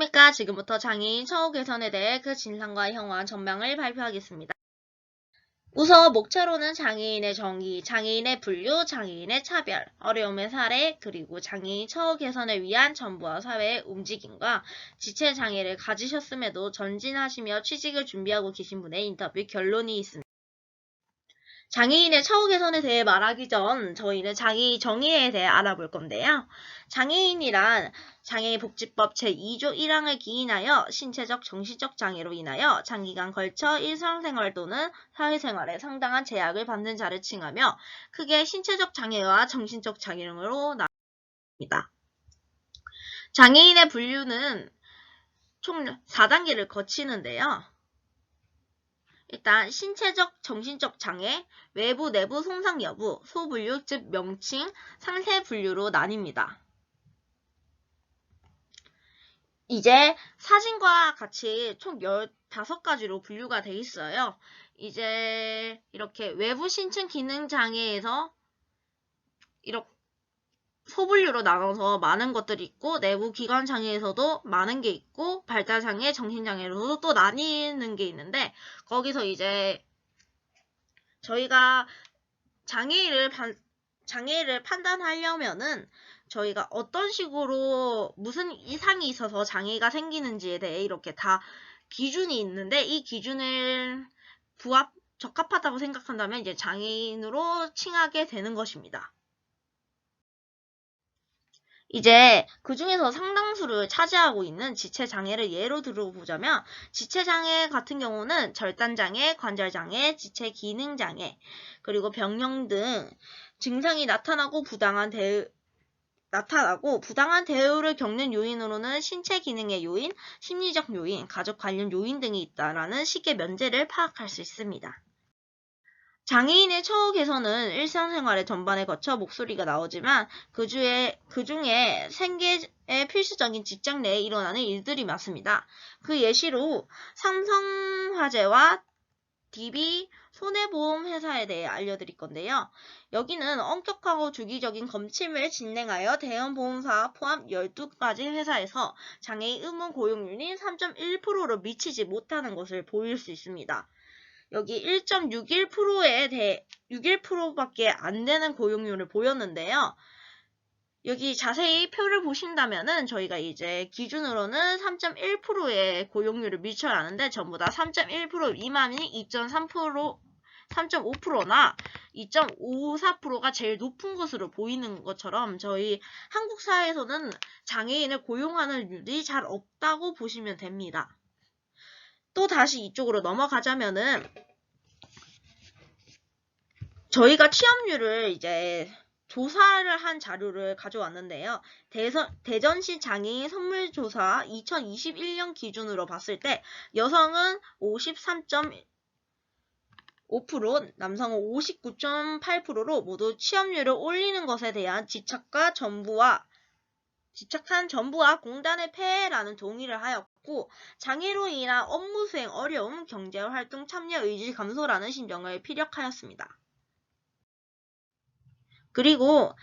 그러니까 지금부터 장애인 처우 개선에 대해 그 진상과 형황 전망을 발표하겠습니다. 우선 목차로는 장애인의 정의, 장애인의 분류, 장애인의 차별, 어려움의 사례, 그리고 장애인 처우 개선을 위한 정부와 사회의 움직임과 지체 장애를 가지셨음에도 전진하시며 취직을 준비하고 계신 분의 인터뷰 결론이 있습니다. 장애인의 처우 개선에 대해 말하기 전 저희는 장애인 정의에 대해 알아볼 건데요. 장애인이란 장애인복지법 제2조 1항을 기인하여 신체적, 정신적 장애로 인하여 장기간 걸쳐 일상생활 또는 사회생활에 상당한 제약을 받는 자를 칭하며 크게 신체적 장애와 정신적 장애로 나눕니다. 장애인의 분류는 총 4단계를 거치는데요. 일단 신체적, 정신적 장애, 외부, 내부 손상 여부, 소분류, 즉 명칭, 상세 분류로 나뉩니다. 이제 사진과 같이 총 15가지로 분류가 돼 있어요. 이제 이렇게 외부 신체 기능 장애에서 이렇게 소분류로 나눠서 많은 것들이 있고 내부 기관 장애에서도 많은 게 있고 발달 장애, 정신 장애로도 또 나뉘는 게 있는데 거기서 이제 저희가 장애를 반- 장애를 판단하려면은 저희가 어떤 식으로 무슨 이상이 있어서 장애가 생기는지에 대해 이렇게 다 기준이 있는데 이 기준을 부합 적합하다고 생각한다면 이제 장애인으로 칭하게 되는 것입니다. 이제 그 중에서 상당수를 차지하고 있는 지체 장애를 예로 들어보자면 지체 장애 같은 경우는 절단 장애, 관절 장애, 지체 기능 장애, 그리고 병령 등 증상이 나타나고 부당한 대응 나타나고 부당한 대우를 겪는 요인으로는 신체 기능의 요인, 심리적 요인, 가족 관련 요인 등이 있다라는 식의 면제를 파악할 수 있습니다. 장애인의 처우 개선은 일상생활의 전반에 거쳐 목소리가 나오지만 그 중에, 그 중에 생계의 필수적인 직장 내에 일어나는 일들이 많습니다. 그 예시로 삼성화재와 DB 손해보험 회사에 대해 알려드릴 건데요. 여기는 엄격하고 주기적인 검침을 진행하여 대형 보험사 포함 12가지 회사에서 장애인 의무 고용률이 3.1%로 미치지 못하는 것을 보일 수 있습니다. 여기 1.61%에 대해 61%밖에 안 되는 고용률을 보였는데요. 여기 자세히 표를 보신다면은 저희가 이제 기준으로는 3.1%의 고용률을 미쳐라는데 전부 다 3.1% 미만이 2.3% 3.5%나 2.54%가 제일 높은 것으로 보이는 것처럼 저희 한국 사회에서는 장애인을 고용하는 일이 잘 없다고 보시면 됩니다. 또 다시 이쪽으로 넘어가자면은 저희가 취업률을 이제 조사를 한 자료를 가져왔는데요. 대선, 대전시 장애인 선물조사 2021년 기준으로 봤을 때 여성은 53.5%, 남성은 59.8%로 모두 취업률을 올리는 것에 대한 지착과 정부와 지착한 정부와 공단의 폐해라는 동의를 하였고 장애로 인한 업무 수행 어려움, 경제활동 참여 의지 감소라는 신정을 피력하였습니다. 그리고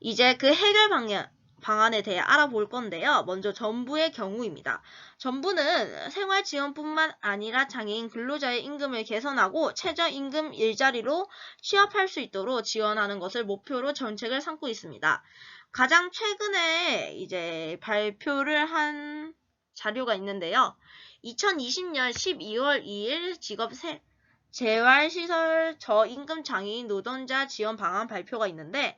이제 그 해결 방향, 방안에 대해 알아볼 건데요. 먼저 정부의 경우입니다. 정부는 생활지원뿐만 아니라 장애인 근로자의 임금을 개선하고 최저임금 일자리로 취업할 수 있도록 지원하는 것을 목표로 정책을 삼고 있습니다. 가장 최근에 이제 발표를 한 자료가 있는데요. 2020년 12월 2일 직업 세, 재활시설 저임금 장애인 노동자 지원 방안 발표가 있는데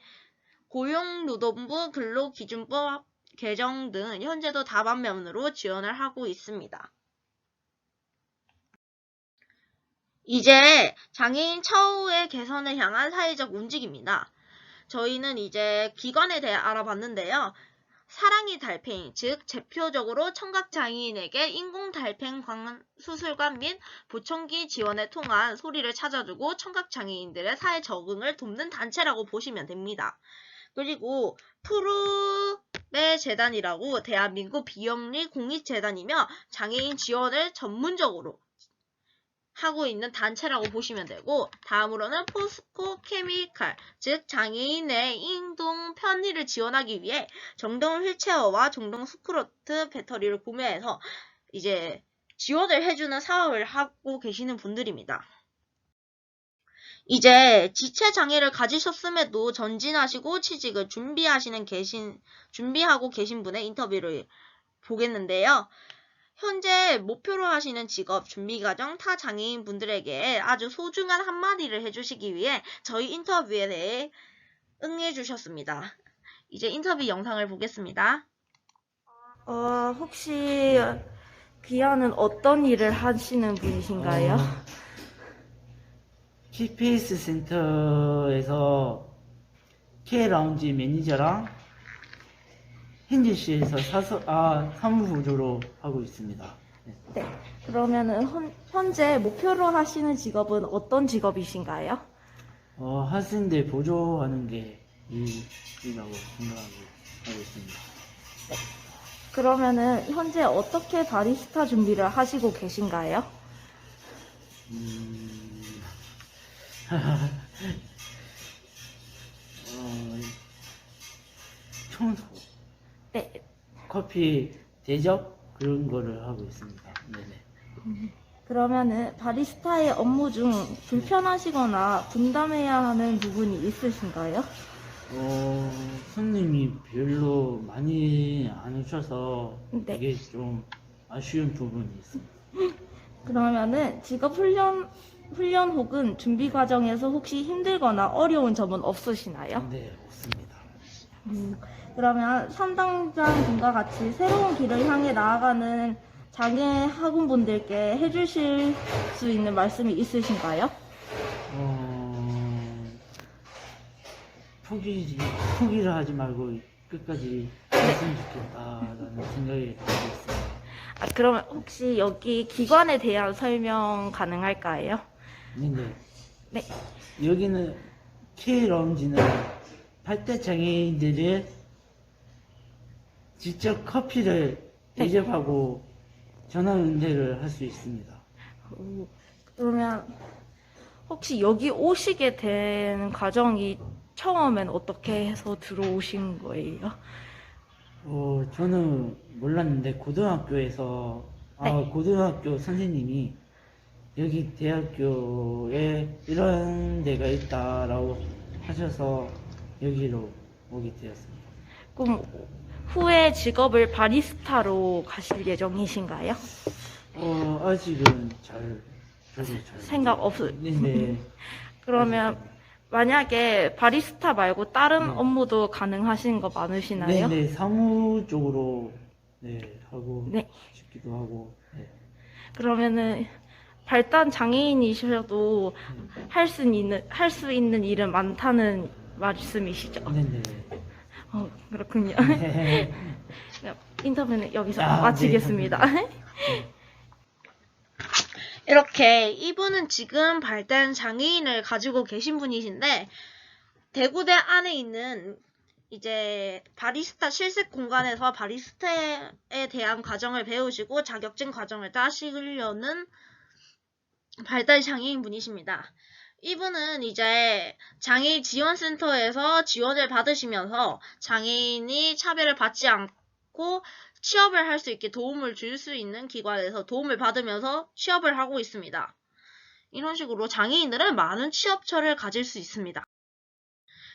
고용노동부 근로기준법 개정 등 현재도 다반면으로 지원을 하고 있습니다. 이제 장애인 처우의 개선을 향한 사회적 움직임입니다. 저희는 이제 기관에 대해 알아봤는데요. 사랑이 달팽이, 즉 제표적으로 청각장애인에게 인공달팽 수술관 및 보청기 지원을 통한 소리를 찾아주고 청각장애인들의 사회 적응을 돕는 단체라고 보시면 됩니다. 그리고 푸르의 재단이라고 대한민국 비영리 공익재단이며 장애인 지원을 전문적으로 하고 있는 단체라고 보시면 되고 다음으로는 포스코 케미칼 즉 장애인의 인동 편의를 지원하기 위해 정동 휠체어와 정동 스쿠로트 배터리를 구매해서 이제 지원을 해주는 사업을 하고 계시는 분들입니다. 이제 지체 장애를 가지셨음에도 전진하시고 취직을 준비하시는 계신 준비하고 계신 분의 인터뷰를 보겠는데요. 현재 목표로 하시는 직업, 준비 과정, 타 장애인 분들에게 아주 소중한 한마디를 해주시기 위해 저희 인터뷰에 대해 응해 주셨습니다. 이제 인터뷰 영상을 보겠습니다. 어, 혹시 귀하는 어떤 일을 하시는 분이신가요? 어, 키페이스 센터에서 K-라운지 매니저랑 핸디시에서 사서, 아, 사무보조로 하고 있습니다. 네. 네. 그러면은 현, 현재 목표로 하시는 직업은 어떤 직업이신가요? 어, 학생들 보조하는 게 이, 일이라고 생각하고 하고 있습니다. 그러면은 현재 어떻게 바리스타 준비를 하시고 계신가요? 음, 어, 청소, 네. 커피 대접 그런 거를 하고 있습니다. 네네. 그러면은 바리스타의 업무 중 불편하시거나 분담해야 하는 부분이 있으신가요? 어, 손님이 별로 많이 안 오셔서 네. 이게 좀 아쉬운 부분이 있습니다. 그러면은 직업 훈련 훈련 혹은 준비 과정에서 혹시 힘들거나 어려운 점은 없으시나요? 네, 없습니다. 음, 그러면 선당장 분과 같이 새로운 길을 향해 나아가는 장애 학우분들께 해주실 수 있는 말씀이 있으신가요? 어, 포기, 포기를 하지 말고 끝까지 했으면 좋겠다라는 생각이 들고 있습니다. 아, 그러면 혹시 여기 기관에 대한 설명 가능할까요? 근데 네. 여기는 K-라운지는 팔대 장애인들이 직접 커피를 네. 대접하고 전화 응대를 할 수 있습니다. 오, 그러면 혹시 여기 오시게 된 과정이 처음엔 어떻게 해서 들어오신 거예요? 어, 저는 몰랐는데 고등학교에서 아, 네. 고등학교 선생님이 여기 대학교에 이런 데가 있다라고 하셔서 여기로 오게 되었습니다. 그럼 후에 직업을 바리스타로 가실 예정이신가요? 어, 아직은 잘잘 생각 없- 네네. 그러면 만약에 바리스타 말고 다른 네. 업무도 가능하신 거 많으시나요? 네네 사무 쪽으로 네 하고 네. 싶기도 하고 네. 그러면은 발단 장애인이셔도 할 수 있는 할 수 있는 일은 많다는 말씀이시죠? 네네. 어, 그렇군요. 네. 인터뷰는 여기서 아, 네, 마치겠습니다. 이렇게 이분은 지금 발달 장애인을 가지고 계신 분이신데 대구대 안에 있는 이제 바리스타 실습 공간에서 바리스타에 대한 과정을 배우시고 자격증 과정을 따시려는 발달 장애인 분이십니다. 이분은 이제 장애인 지원센터에서 지원을 받으시면서 장애인이 차별을 받지 않고 취업을 할 수 있게 도움을 줄 수 있는 기관에서 도움을 받으면서 취업을 하고 있습니다. 이런 식으로 장애인들은 많은 취업처를 가질 수 있습니다.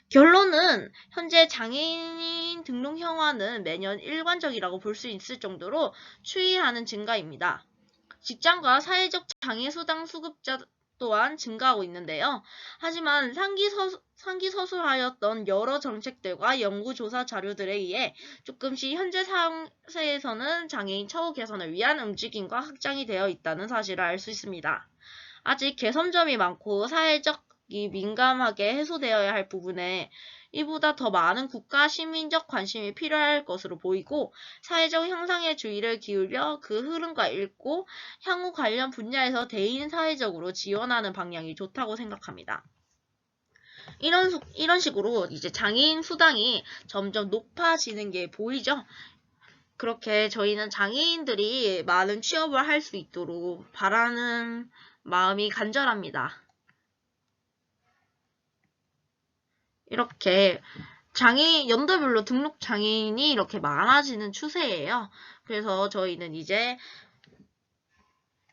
결론은 현재 장애인 등록 형화는 매년 일관적이라고 볼 수 있을 정도로 추이하는 증가입니다. 직장과 사회적 장애 수당 수급자 또한 증가하고 있는데요. 하지만 상기 서, 상기 서술하였던 여러 정책들과 연구조사 자료들에 의해 조금씩 현재 상세에서는 장애인 처우 개선을 위한 움직임과 확장이 되어 있다는 사실을 알 수 있습니다. 아직 개선점이 많고 사회적 이 민감하게 해소되어야 할 부분에 이보다 더 많은 국가 시민적 관심이 필요할 것으로 보이고 사회적 향상에 주의를 기울여 그 흐름과 읽고 향후 관련 분야에서 대인 사회적으로 지원하는 방향이 좋다고 생각합니다. 이런, 수- 이런 식으로 이제 장애인 수당이 점점 높아지는 게 보이죠? 그렇게 저희는 장애인들이 많은 취업을 할 수 있도록 바라는 마음이 간절합니다. 이렇게 장애인, 연도별로 등록 장애인이 이렇게 많아지는 추세예요. 그래서 저희는 이제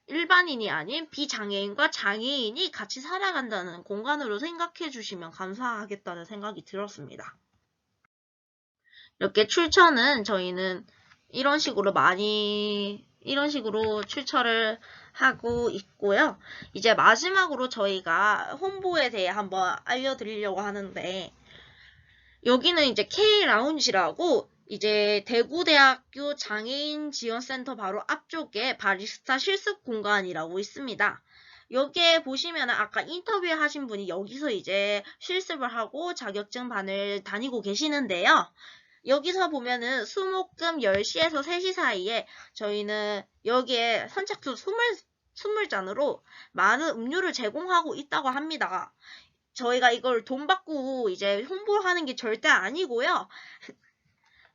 일반인이 아닌 비장애인과 장애인이 같이 살아간다는 공간으로 생각해 주시면 감사하겠다는 생각이 들었습니다. 이렇게 출처는 저희는 이런 식으로 많이 이런 식으로 출처를 하고 있고요. 이제 마지막으로 저희가 홍보에 대해 한번 알려드리려고 하는데 여기는 이제 K 라운지라고 이제 대구대학교 장애인 지원센터 바로 앞쪽에 바리스타 실습 공간이라고 있습니다. 여기에 보시면 아까 인터뷰 하신 분이 여기서 이제 실습을 하고 자격증 반을 다니고 계시는데요. 여기서 보면은 수목금 10시에서 3시 사이에 저희는 여기에 선착순 20, 20잔으로 많은 음료를 제공하고 있다고 합니다. 저희가 이걸 돈 받고 이제 홍보하는 게 절대 아니고요.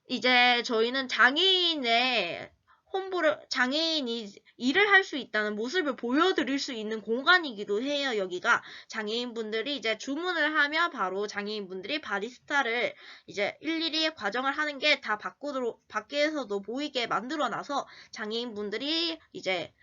이제 저희는 장애인의 홍보를, 장애인이 일을 할 수 있다는 모습을 보여드릴 수 있는 공간이기도 해요, 여기가. 장애인분들이 이제 주문을 하면 바로 장애인분들이 바리스타를 이제 일일이 과정을 하는 게 다 밖으로, 밖에서도 보이게 만들어 놔서 장애인분들이 이제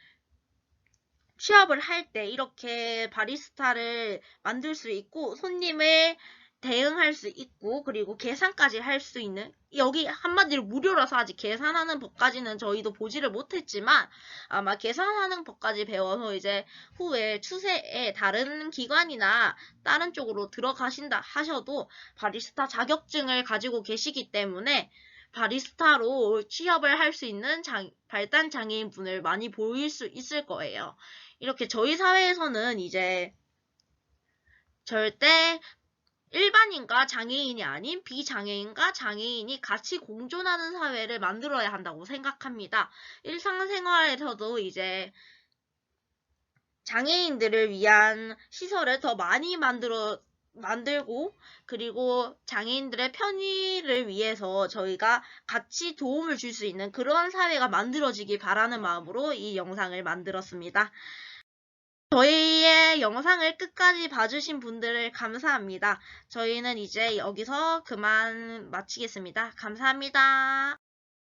취업을 할 때 이렇게 바리스타를 만들 수 있고 손님을 대응할 수 있고 그리고 계산까지 할 수 있는 여기 한마디로 무료라서 아직 계산하는 법까지는 저희도 보지를 못했지만 아마 계산하는 법까지 배워서 이제 후에 추세에 다른 기관이나 다른 쪽으로 들어가신다 하셔도 바리스타 자격증을 가지고 계시기 때문에 바리스타로 취업을 할 수 있는 장- 발단 장애인 분을 많이 보일 수 있을 거예요. 이렇게 저희 사회에서는 이제 절대 일반인과 장애인이 아닌 비장애인과 장애인이 같이 공존하는 사회를 만들어야 한다고 생각합니다. 일상생활에서도 이제 장애인들을 위한 시설을 더 많이 만들어 만들고 그리고 장애인들의 편의를 위해서 저희가 같이 도움을 줄 수 있는 그런 사회가 만들어지길 바라는 마음으로 이 영상을 만들었습니다. 저희의 영상을 끝까지 봐주신 분들을 감사합니다. 저희는 이제 여기서 그만 마치겠습니다. 감사합니다.